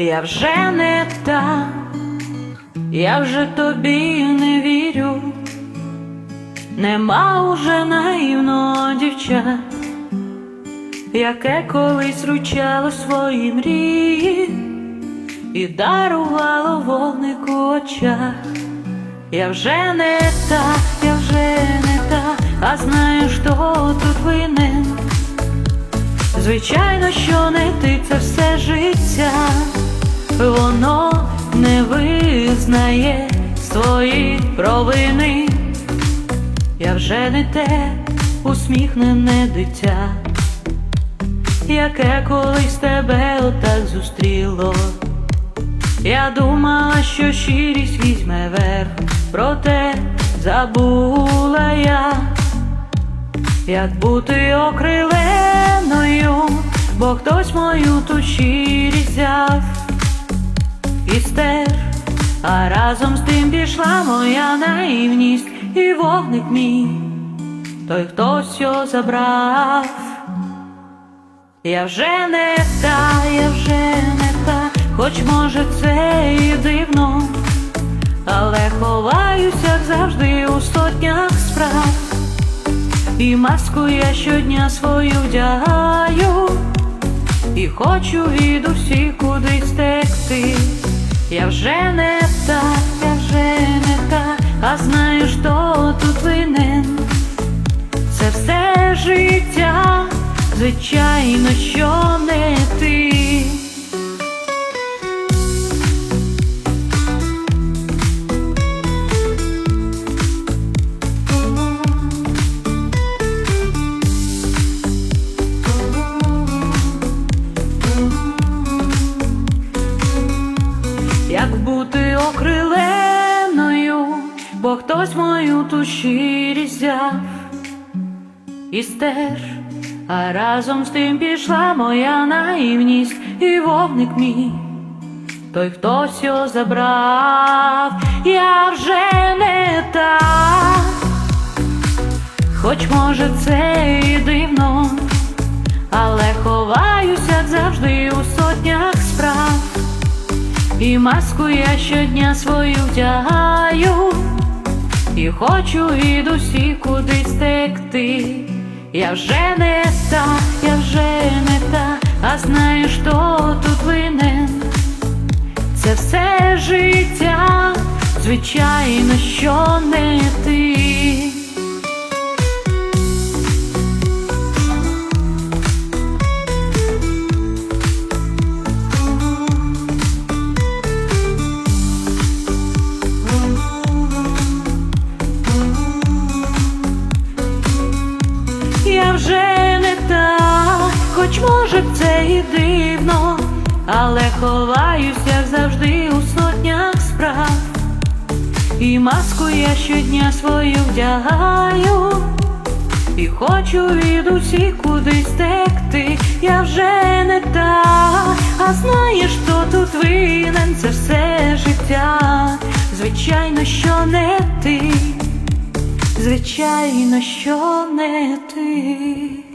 Я вже не та, я вже тобі не вірю, нема уже наївного дівча, яке колись ручало свої мрії і дарувало вогник очах. Я вже не та, я вже не та, а знаєш, хто тут винен. Звичайно, що не ти це все життя, воно не визнає свої провини. Я вже не те усміхнене дитя, яке колись тебе отак зустріло. Я думала, що щирість візьме верх, проте забула я як бути окриленою, бо хтось мою ту щирість взяв і стер, а разом з тим пішла моя наївність і вогник мій, той хтось його забрав. Я вже не та, я вже не та, хоч може це і дивно, але ховаюся завжди у сотнях справ. І маску я щодня свою вдягаю, і хочу від усіх кудись текти. Я вже не та, я вже не та, а знаю, що тут винен. Це все життя, звичайно, що не ти. Бо хтось мою ту щирість взяв і стер, а разом з тим пішла моя наївність і вогник мій, той хтось його забрав, я вже не та, хоч може це і дивно, але ховаюся як завжди у сотнях справ. І маску я щодня свою вдягаю, хочу від усіх кудись текти. Я вже не та, я вже не та, а знаєш, хто тут винен. Це все життя, звичайно, що не ти. Хоч може це і дивно, але ховаюся завжди у сотнях справ. І маску я щодня свою вдягаю, і хочу від усіх кудись текти. Я вже не та, а знаєш, хто тут винен, це все життя. Звичайно, що не ти. Звичайно, що не ти.